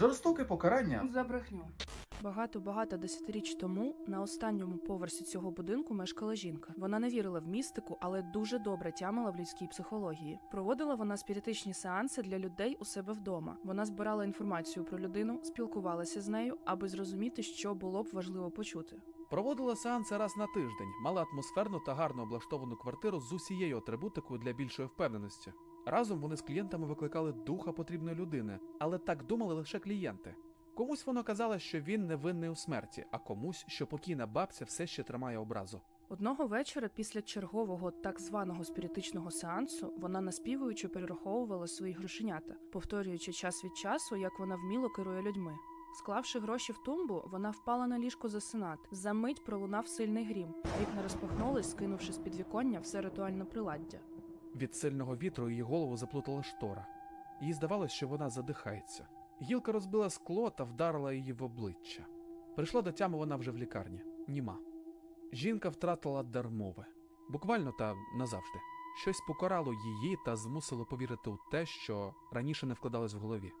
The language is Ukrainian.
Жорстоке покарання. За брехню. Багато-багато десятиріч тому на останньому поверсі цього будинку мешкала жінка. Вона не вірила в містику, але дуже добре тямила в людській психології. Проводила вона спіритичні сеанси для людей у себе вдома. Вона збирала інформацію про людину, спілкувалася з нею, аби зрозуміти, що було б важливо почути. Проводила сеанси раз на тиждень, мала атмосферну та гарно облаштовану квартиру з усією атрибутикою для більшої впевненості. Разом вони з клієнтами викликали духа потрібної людини, але так думали лише клієнти. Комусь воно казало, що він невинний у смерті, а комусь, що покійна бабця все ще тримає образу. Одного вечора, після чергового так званого спіритичного сеансу, вона наспівуючи перераховувала свої грошенята, повторюючи час від часу, як вона вміло керує людьми. Склавши гроші в тумбу, вона впала на ліжко засинати. За мить пролунав сильний грім. Вікна розпахнулись, скинувши з підвіконня все ритуальне приладдя. Від сильного вітру її голову заплутала штора. Їй здавалось, що вона задихається. Гілка розбила скло та вдарила її в обличчя. Прийшла до тями вона вже в лікарні. Німа. Жінка втратила дар мови. Буквально та назавжди. Щось покарало її та змусило повірити у те, що раніше не вкладалось в голові.